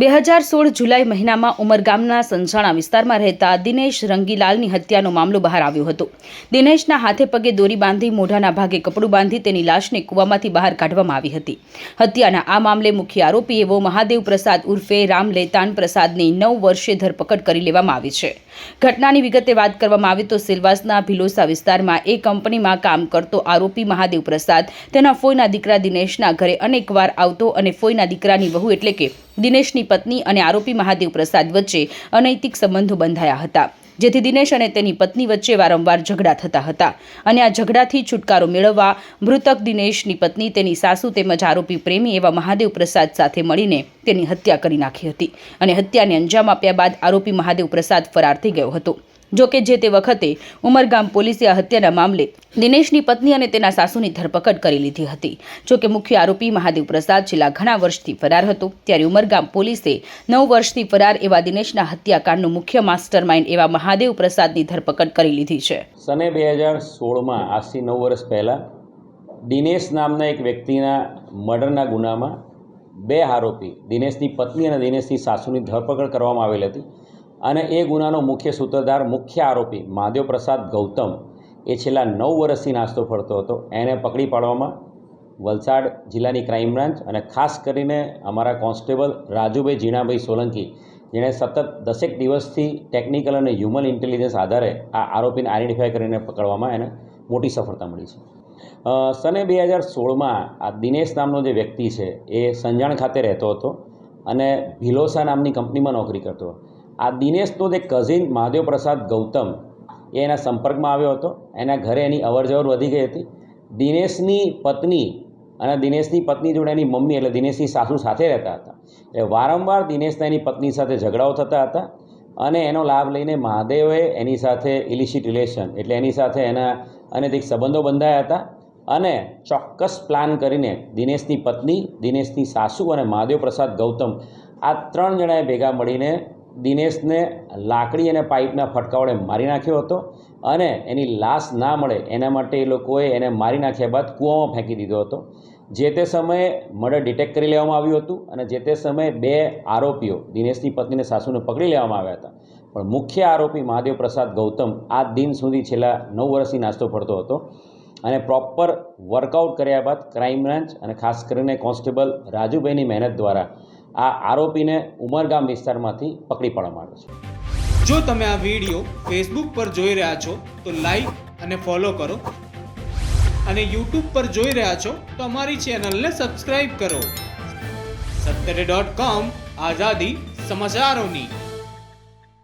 બે હજાર સોળ જુલાઈ મહિનામાં ઉમરગામના સંસાણા વિસ્તારમાં રહેતા દિનેશ રંગીલાલની હત્યાનો મામલો બહાર આવ્યો હતો. દિનેશના હાથે પગે દોરી બાંધી મોઢાના ભાગે કપડું બાંધી તેની લાશને કૂવામાંથી બહાર કાઢવામાં આવી હતી. હત્યાના આ મામલે મુખ્ય આરોપી એવો મહાદેવ પ્રસાદ ઉર્ફે રામ લેતાન પ્રસાદની નવ વર્ષે ધરપકડ કરી લેવામાં આવી છે. ઘટનાની વિગતે વાત કરવામાં આવે તો સિલવાસના ભિલોસા વિસ્તારમાં એ કંપનીમાં કામ કરતો આરોપી મહાદેવ પ્રસાદ, તેના ફોઈના દીકરા દિનેશના ઘરે અનેકવાર આવતો અને ફોઈના દીકરાની વહુ એટલે કે દિનેશની પત્ની અને આરોપી મહાદેવ પ્રસાદ વચ્ચે અનૈતિક સંબંધો બંધાયા હતા, જેથી દિનેશ અને તેની પત્ની વચ્ચે વારંવાર ઝઘડા થતા હતા. અને આ ઝઘડાથી છુટકારો મેળવવા મૃતક દિનેશની પત્ની, તેની સાસુ તેમજ આરોપી પ્રેમી એવા મહાદેવ પ્રસાદ સાથે મળીને તેની હત્યા કરી નાખી હતી. અને હત્યાને અંજામ આપ્યા બાદ આરોપી મહાદેવ પ્રસાદ ફરાર થઈ ગયો હતો. જો કે જે તે વખતે ઉમરગામ પોલીસે આ હત્યાના મામલે દિનેશની પત્ની અને તેના સાસુની ધરપકડ કરી લીધી હતી. જો કે મુખ્ય આરોપી મહાદેવ પ્રસાદ છેલ્લા ઘણા વર્ષથી ફરાર હતો. ત્યારે ઉમરગામ પોલીસે નવ વર્ષથી ફરાર એવા દિનેશના હત્યાકાંડનો મુખ્ય માસ્ટર માઇન્ડ એવા મહાદેવ પ્રસાદની ધરપકડ કરી લીધી છે. સને બે હજાર સોળમાં, આજથી નવ વર્ષ પહેલાં, દિનેશ નામના એક વ્યક્તિના મર્ડરના ગુનામાં બે આરોપી, દિનેશની પત્ની અને દિનેશની સાસુની ધરપકડ કરવામાં આવેલી હતી. અને એ ગુનાનો મુખ્ય સૂત્રધાર, મુખ્ય આરોપી મહાદેવ પ્રસાદ ગૌતમ, એ છેલ્લા નવ વર્ષથી નાસ્તો ફરતો હતો. એને પકડી પાડવામાં વલસાડ જિલ્લાની ક્રાઇમ બ્રાન્ચ અને ખાસ કરીને અમારા કોન્સ્ટેબલ રાજુભાઈ જીણાભાઈ સોલંકી, જેણે સતત દસેક દિવસથી ટેકનિકલ અને હ્યુમન ઇન્ટેલિજન્સ આધારે આ આરોપીને આઈડેન્ટિફાય કરીને પકડવામાં એને મોટી સફળતા મળી છે. સને બે હજાર સોળમાં આ દિનેશ નામનો જે વ્યક્તિ છે એ સંજાણ ખાતે રહેતો હતો અને ભિલોસા નામની કંપનીમાં નોકરી કરતો હતો. આ દિનેશનો જે કઝિન મહાદેવ પ્રસાદ ગૌતમ, એ એના સંપર્કમાં આવ્યો હતો. એના ઘરે એની અવરજવર વધી ગઈ હતી. દિનેશની પત્ની અને દિનેશની પત્ની જોડે એની મમ્મી એટલે દિનેશની સાસુ સાથે રહેતા હતા. એટલે વારંવાર દિનેશના એની પત્ની સાથે ઝઘડાઓ થતા હતા અને એનો લાભ લઈને મહાદેવે એની સાથે ઇલિશિટ રિલેશન એટલે એની સાથે એના અનૈતિક સંબંધો બંધાયા હતા અને ચોક્કસ પ્લાન કરીને દિનેશની પત્ની, દિનેશની સાસુ અને મહાદેવ પ્રસાદ ગૌતમ આ ત્રણ જણાએ ભેગા મળીને દિનેશને લાકડી અને પાઇપના ફટકા વડે મારી નાખ્યો હતો અને એની લાશ ના મળે એના માટે એ લોકોએ એને મારી નાખ્યા બાદ કૂવામાં ફેંકી દીધો હતો. જે તે સમયે મર્ડર ડિટેક્ટ કરી લેવામાં આવ્યું હતું અને જે તે સમયે બે આરોપીઓ દિનેશની પત્નીને સાસુને પકડી લેવામાં આવ્યા હતા. પણ મુખ્ય આરોપી મહાદેવ પ્રસાદ ગૌતમ આ દિન સુધી છેલ્લા નવ વર્ષથી નાસ્તો ફરતો હતો અને પ્રોપર વર્કઆઉટ કર્યા બાદ ક્રાઇમ બ્રાન્ચ અને ખાસ કરીને કોન્સ્ટેબલ રાજુભાઈની મહેનત દ્વારા આ આરોપીને ઉમરગામ વિસ્તારમાંથી પકડી પાડવામાં આવ્યો છે. જો તમે આ વીડિયો ફેસબુક પર જોઈ રહ્યા છો, તો લાઈક અને ફોલો કરો. અને યુટ્યુબ પર જોઈ રહ્યા છો, તો અમારી ચેનલને સબસ્ક્રાઈબ કરો. સત્તરે ડોટ કોમ આઝાદી સમાચારોની.